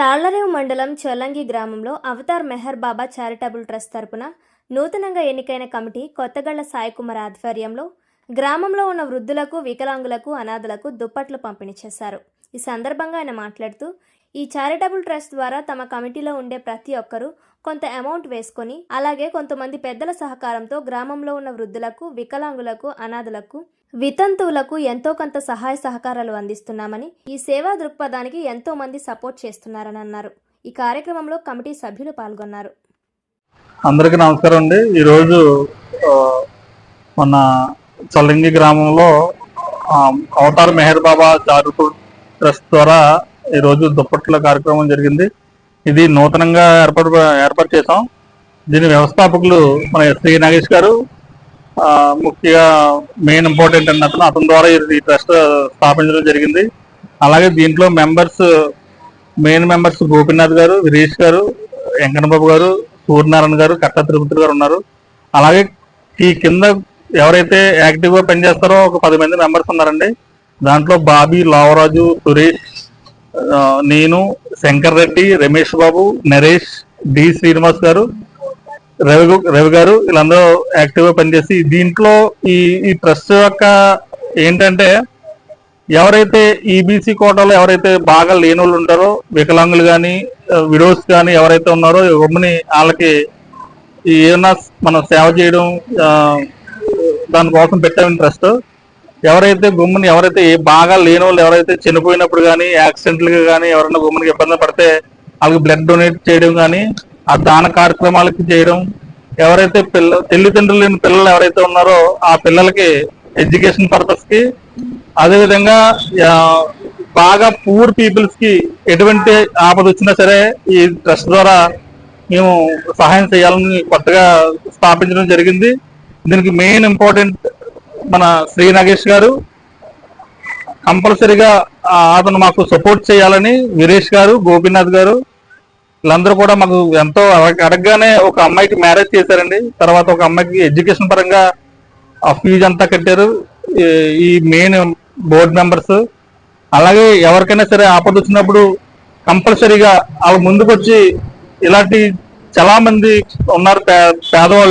తాళ్ళరేవు మండలం చొలంగి గ్రామంలో Avatar Meher Baba charitable trust తరపున నూతనంగా ఎన్నికైన కమిటీ కొత్తగళ్ళ సాయికుమార్ ఆధ్వర్యంలో గ్రామంలో ఉన్న వృద్ధులకు వికలాంగులకు అనాథలకు దుప్పట్లు పంపిణీ చేశారు. ఈ సందర్భంగా ఆయన మాట్లాడుతూ ఈ చారిటబుల్ ట్రస్ట్ ద్వారా తమ కమిటీలో ఉండే ప్రతి ఒక్కరూ కొంత అమౌంట్ వేసుకొని అలాగే కొంతమంది పెద్దల సహకారంతో గ్రామంలో ఉన్న వృద్ధులకు వికలాంగులకు అనాథలకు వితంతువులకు ఎంతో కొంత సహాయ సహకారాలు అందిస్తున్నామని ఈ సేవా దృక్పథానికి ఎంతో మంది సపోర్ట్ చేస్తున్నారని అన్నారు. ఈ కార్యక్రమంలో కమిటీ సభ్యులు పాల్గొన్నారు. అందరికీ నమస్కారం అండి. ఈరోజు మన చల్లింగి గ్రామంలో అవతార్ మెహర్ బాబా చారిటబుల్ ట్రస్ట్ ద్వారా ఈరోజు దుప్పట్ల కార్యక్రమం జరిగింది. ఇది నూతనంగా ఏర్పాటు ఏర్పాటు చేశాం. దీని వ్యవస్థాపకులు మన శ్రీ నాగేష్ గారు ముఖ్యంగా మెయిన్ ఇంపార్టెంట్ అండి అతను. అతని ద్వారా ఈ- ట్రస్ట్ స్థాపించడం జరిగింది. అలాగే దీంట్లో మెంబర్స్ మెయిన్ మెంబర్స్ గోపీనాథ్ గారు వీరేష్ గారు వెంకటబాబు గారు సూర్యనారాయణ గారు కట్ట తిరుపతి గారు ఉన్నారు. అలాగే ఈ కింద ఎవరైతే యాక్టివ్గా పనిచేస్తారో ఒక పది మంది మెంబర్స్ ఉన్నారండి. దాంట్లో బాబీ లావరాజు సురేష్ నేను శంకర్ రెడ్డి రమేష్ బాబు నరేష్ డి శ్రీనివాస్ గారు రవి రవి గారు వీళ్ళందరూ యాక్టివ్గా పనిచేసి దీంట్లో ఈ ఈ ట్రస్ట్ యొక్క ఏంటంటే ఎవరైతే ఈబీసీ కోటాలో ఎవరైతే బాగా లేని వాళ్ళు ఉంటారో వికలాంగులు కానీ విడోస్ కానీ ఎవరైతే ఉన్నారో ఇవ్వమని వాళ్ళకి ఈ ఏమన్నా మనం సేవ చేయడం దానికోసం పెట్టామని ట్రస్ట్ ఎవరైతే గుమ్మని ఎవరైతే ఏ బాగా లేని వాళ్ళు ఎవరైతే చనిపోయినప్పుడు కానీ యాక్సిడెంట్లుగా కానీ ఎవరైనా గుమ్మనికి ఇబ్బంది పడితే వాళ్ళకి బ్లడ్ డొనేట్ చేయడం కానీ ఆ దాన కార్యక్రమాలకి చేయడం ఎవరైతే పిల్ల తల్లిదండ్రులు లేని పిల్లలు ఎవరైతే ఉన్నారో ఆ పిల్లలకి ఎడ్యుకేషన్ పర్పస్కి అదేవిధంగా బాగా పూర్ పీపుల్స్కి ఎటువంటి ఆపద వచ్చినా సరే ఈ ట్రస్ట్ ద్వారా మేము సహాయం చేయాలని కొత్తగా స్థాపించడం జరిగింది. దీనికి మెయిన్ ఇంపార్టెంట్ మన శ్రీ నాగేష్ గారు కంపల్సరిగా అతను మాకు సపోర్ట్ చేయాలని వీరేష్ గారు గోపీనాథ్ గారు వీళ్ళందరూ కూడా మాకు ఎంతో అడగ- అడగగానే ఒక అమ్మాయికి మ్యారేజ్ చేశారండి. తర్వాత ఒక అమ్మాయికి ఎడ్యుకేషన్ పరంగా ఆ ఫీజు అంతా కట్టారు. ఈ- మెయిన్ బోర్డు మెంబర్స్. అలాగే ఎవరికైనా సరే ఆపద వచ్చినప్పుడు కంపల్సరీగా వాళ్ళ ముందుకొచ్చి ఇలాంటి చాలా మంది ఉన్నారు పే- పేదవాళ్ళు.